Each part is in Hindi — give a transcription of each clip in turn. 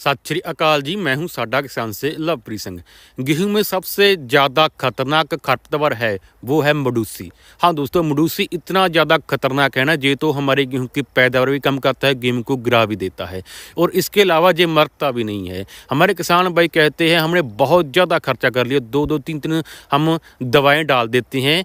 सत श्री अकाल जी, मैं हूँ साडा किसान से लवप्रीत सिंह। गेहूँ में सबसे ज़्यादा खतरनाक खरपतवार है, वो है मडूसी। हाँ दोस्तों, मडूसी इतना ज़्यादा खतरनाक है ना, ये तो हमारे गेहूँ की पैदावार भी कम करता है, गेहूँ को गिरा भी देता है। और इसके अलावा ये मरता भी नहीं है। हमारे किसान भाई कहते हैं, हमने बहुत ज़्यादा खर्चा कर लिया, दो दो, तीन तीन हम दवाएँ डाल देते हैं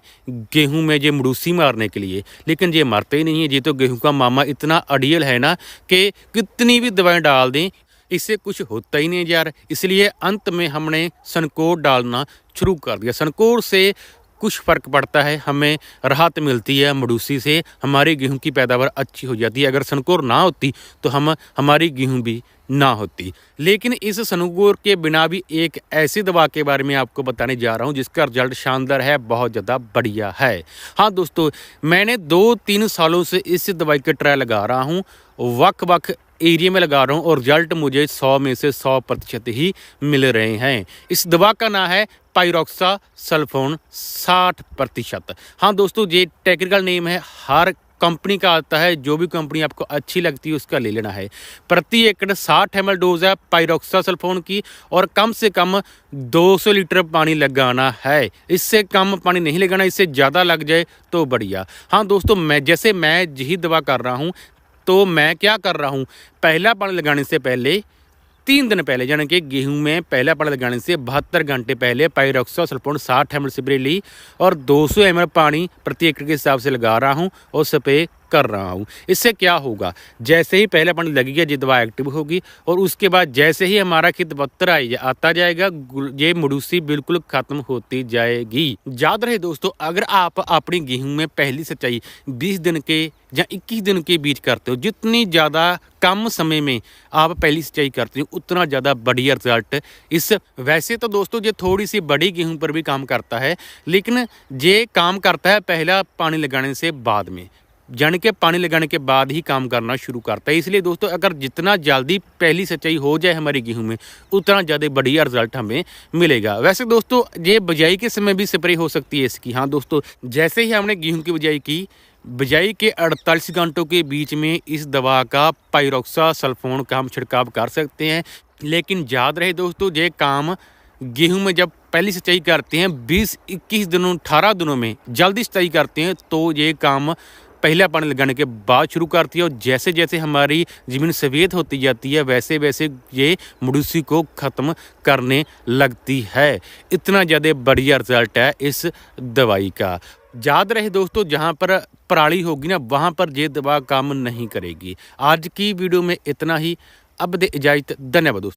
गेहूँ में ये मडूसी मारने के लिए। लेकिन ये मरते ही नहीं है, ये तो गेहूँ का मामा इतना अड़ियल है ना कि कितनी भी दवाएँ डाल दें इससे कुछ होता ही नहीं यार। इसलिए अंत में हमने सनकोर डालना शुरू कर दिया। सनकोर से कुछ फ़र्क पड़ता है, हमें राहत मिलती है मडूसी से, हमारे गेहूँ की पैदावार अच्छी हो जाती है। अगर सनकोर ना होती तो हम, हमारी गेहूँ भी ना होती। लेकिन इस सनकोर के बिना भी एक ऐसी दवा के बारे में आपको बताने जा रहा हूँ, जिसका रिज़ल्ट शानदार है, बहुत ज़्यादा बढ़िया है। हाँ दोस्तों, मैंने दो तीन सालों से इस दवाई का ट्रायल लगा रहा हूँ। वक वक एरिया में लगा रहा हूँ और रिज़ल्ट मुझे 100 में से 100 प्रतिशत ही मिल रहे हैं। इस दवा का नाम है पायरोक्सा सल्फोन 60 प्रतिशत। हाँ दोस्तों, ये टेक्निकल नेम है। हर कंपनी का आता है। जो भी कंपनी आपको अच्छी लगती है, उसका ले लेना है। प्रति एकड़ 60 एम डोज है पायरोक्सा सल्फोन की और कम से कम 200 लीटर पानी लगाना है। इससे कम पानी नहीं लगाना, इससे ज़्यादा लग जाए तो बढ़िया। हाँ दोस्तों, मैं जैसे मैं यही दवा कर रहा हूँ तो मैं क्या कर रहा हूँ? पहला पानी लगाने से पहले, तीन दिन पहले, यानी कि गेहूँ में पहला पानी लगाने से बहत्तर घंटे पहले पायरोक्सा सल्फोन साठ एम एल स्प्रे ली और 200 एम पानी प्रति एकड़ के हिसाब से लगा रहा हूँ और स्प्रे कर रहा हूँ। इससे क्या होगा? जैसे ही पहले पानी लगेगा ये दवा एक्टिव होगी और उसके बाद जैसे ही हमारा खेत बत्तर आई आता जाएगा ये मडूसी बिल्कुल खत्म होती जाएगी। याद रहे दोस्तों, अगर आप अपनी गेहूँ में पहली सिंचाई 20 दिन के या 21 दिन के बीच करते हो, जितनी ज़्यादा कम समय में आप पहली सिंचाई करते हो, उतना ज़्यादा बढ़िया रिज़ल्ट इस वैसे तो दोस्तों, ये थोड़ी सी बड़ी गेहूँ पर भी काम करता है, लेकिन ये काम करता है पहला पानी लगाने से बाद में। यानी के पानी लगाने के बाद ही काम करना शुरू करता है। इसलिए दोस्तों, अगर जितना जल्दी पहली सिंचाई हो जाए हमारी गेहूँ में, उतना ज़्यादा बढ़िया रिज़ल्ट हमें मिलेगा। वैसे दोस्तों, ये बिजाई के समय भी स्प्रे हो सकती है इसकी। हाँ दोस्तों, जैसे ही हमने गेहूँ की बिजाई की, बिजाई के 48 घंटों के बीच में इस दवा का पायरोक्सा सल्फोन का हम छिड़काव कर सकते हैं। लेकिन याद रहे दोस्तों, ये काम गेहूँ में जब पहली सिंचाई करते हैं 20-21 दिनों 18 दिनों में जल्दी सिंचाई करते हैं तो ये काम पहला पानी लगाने के बाद शुरू करती है और जैसे जैसे हमारी ज़मीन सफ़ेद होती जाती है, वैसे वैसे ये मुडूसी को ख़त्म करने लगती है। इतना ज़्यादा बढ़िया रिज़ल्ट है इस दवाई का। याद रहे दोस्तों, जहाँ पर पराली होगी ना, वहाँ पर ये दवा काम नहीं करेगी। आज की वीडियो में इतना ही। अब दे इजाज़त, धन्यवाद दोस्तों।